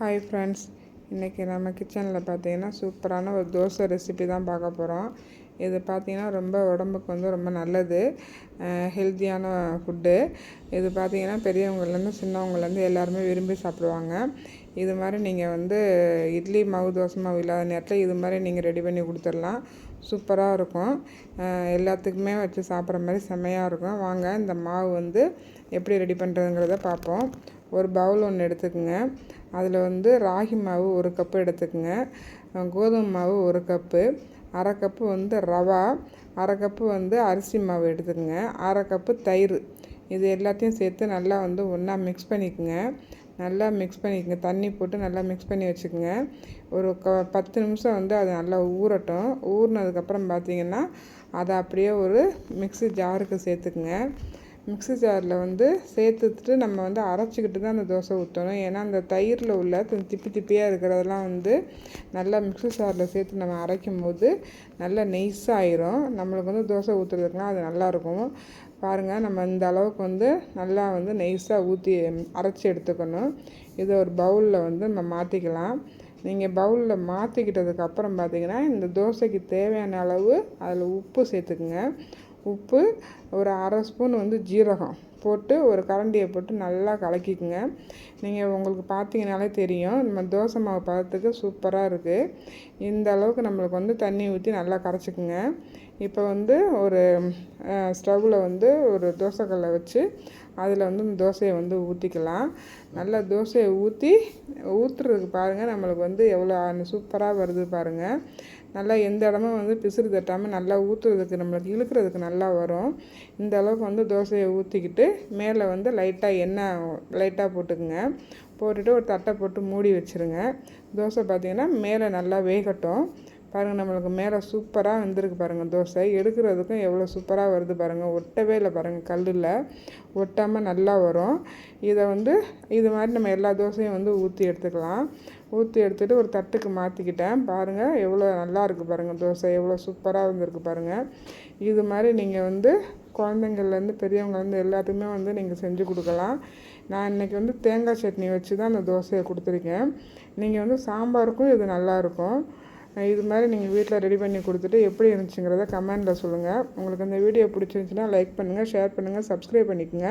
Hi friends இன்றைக்கி நம்ம கிச்சனில் பார்த்தீங்கன்னா சூப்பரான ஒரு தோசை ரெசிபி தான் பார்க்க போகிறோம் இது பார்த்திங்கன்னா ரொம்ப உடம்புக்கு வந்து ரொம்ப நல்லது. ஹெல்த்தியான ஃபுட்டு இது பார்த்திங்கன்னா பெரியவங்கள்லேருந்து சின்னவங்கலேருந்து எல்லாருமே விரும்பி சாப்பிடுவாங்க. இது மாதிரி நீங்கள் வந்து இட்லி மாவு தோசை மாவு இல்லாத நேரத்தில் இது மாதிரி நீங்கள் ரெடி பண்ணி கொடுத்துடலாம். சூப்பராக இருக்கும். எல்லாத்துக்குமே வச்சு சாப்பிட்ற மாதிரி செம்மையாக இருக்கும். வாங்க இந்த மாவு வந்து எப்படி ரெடி பண்ணுறதுங்கிறத பார்ப்போம். ஒரு பவுல் ஒன்று எடுத்துக்கோங்க. அதில் வந்து ராகி மாவு ஒரு கப்பு எடுத்துக்கோங்க. கோதுமை மாவு ஒரு கப்பு. அரை கப்பு வந்து ரவா. அரை கப்பு வந்து அரிசி மாவு எடுத்துக்கோங்க. அரை கப்பு தயிர். இது எல்லாத்தையும் சேர்த்து நல்லா வந்து ஒன்றா மிக்ஸ் பண்ணிக்கோங்க. நல்லா மிக்ஸ் பண்ணிக்கோங்க. தண்ணி போட்டு நல்லா மிக்ஸ் பண்ணி வச்சுக்கோங்க. ஒரு க பத்து நிமிஷம் வந்து அது நல்லா ஊறட்டும். ஊறினதுக்கப்புறம் பார்த்திங்கன்னா அதை அப்படியே ஒரு மிக்ஸி ஜாருக்கு சேர்த்துக்குங்க. மிக்ஸி ஜாரில் வந்து சேர்த்துட்டு நம்ம வந்து அரைச்சிக்கிட்டு தான் அந்த தோசை ஊற்றணும். ஏன்னா அந்த தயிரில் உள்ள திப்பி திப்பியாக இருக்கிறதெல்லாம் வந்து நல்லா மிக்ஸி ஜாரில் சேர்த்து நம்ம அரைக்கும் போது நல்லா நெய்ஸாகிரும் நம்மளுக்கு வந்து தோசை ஊற்றுறதுக்குலாம் அது நல்லாயிருக்கும். பாருங்கள் நம்ம இந்த அளவுக்கு வந்து நல்லா வந்து நெய்ஸாக ஊற்றி அரைச்சி எடுத்துக்கணும். இதை ஒரு பவுலில் வந்து நம்ம மாற்றிக்கலாம் நீங்கள் பவுலில் மாற்றிக்கிட்டதுக்கு அப்புறம் பார்த்தீங்கன்னா இந்த தோசைக்கு தேவையான அளவு அதில் உப்பு சேர்த்துக்குங்க. உப்பு ஒரு அரை ஸ்பூன் வந்து ஜீரகம். போட்டு ஒரு கரண்டியை போட்டு நல்லா கலக்கிக்குங்க. நீங்கள் உங்களுக்கு பார்த்தீங்கனாலே தெரியும் நம்ம தோசை மாவு பதத்துக்கு சூப்பராக இருக்குது இந்த அளவுக்கு நம்மளுக்கு வந்து தண்ணி ஊற்றி நல்லா கரைச்சிக்குங்க. இப்போ வந்து ஒரு ஸ்டவ்வில் வந்து ஒரு தோசைக்கல்லை வச்சு அதில் வந்து இந்த தோசையை வந்து ஊற்றிக்கலாம் நல்லா தோசையை ஊற்றி ஊற்றுறதுக்கு பாருங்கள் நம்மளுக்கு வந்து எவ்வளோ சூப்பராக வருது பாருங்கள் நல்லா எந்த இடமும் வந்து பிசுறு தட்டாமல் நல்லா ஊற்றுறதுக்கு நம்மளுக்கு இழுக்கிறதுக்கு நல்லா வரும். இந்த அளவுக்கு வந்து தோசையை ஊற்றிக்கிட்டு மேலே வந்து லைட்டாக எண்ணெய் லைட்டாக போட்டுக்குங்க. போட்டுட்டு ஒரு தட்டை போட்டு மூடி வச்சுருங்க. தோசை பார்த்திங்கன்னா மேலே நல்லா வேகட்டும். பாருங்கள் நம்மளுக்கு மேலே சூப்பராக வந்திருக்கு பாருங்கள் தோசை. எடுக்கிறதுக்கும் எவ்வளோ சூப்பராக வருது பாருங்கள் ஒட்டவே இல்லை பாருங்கள் கல்லில். ஒட்டாமல் நல்லா வரும். இதை வந்து இது மாதிரி நம்ம எல்லா தோசையும் வந்து ஊற்றி எடுத்துக்கலாம். ஊற்றி எடுத்துகிட்டு ஒரு தட்டுக்கு மாற்றிக்கிட்டேன் பாருங்கள் எவ்வளோ நல்லா இருக்குது பாருங்கள் தோசை எவ்வளோ சூப்பராக வந்திருக்கு பாருங்கள் இது மாதிரி நீங்கள் வந்து குழந்தைங்கள்லேருந்து பெரியவங்கலேருந்து எல்லாத்துக்குமே வந்து நீங்கள் செஞ்சு கொடுக்கலாம். நான் இன்றைக்கி வந்து தேங்காய் சட்னி வச்சு தான் அந்த தோசையை கொடுத்துருக்கேன். நீங்கள் வந்து சாம்பாருக்கும் இது நல்லாயிருக்கும் இது மாதிரி நீங்கள் வீட்டில் ரெடி பண்ணி கொடுத்துட்டு எப்படி இருந்துச்சுங்கிறத கமெண்டில் சொல்லுங்கள் உங்களுக்கு இந்த வீடியோ பிடிச்சிருந்துச்சின்னா லைக் பண்ணுங்கள் ஷேர் பண்ணுங்கள் சப்ஸ்கிரைப் பண்ணிக்கோங்க.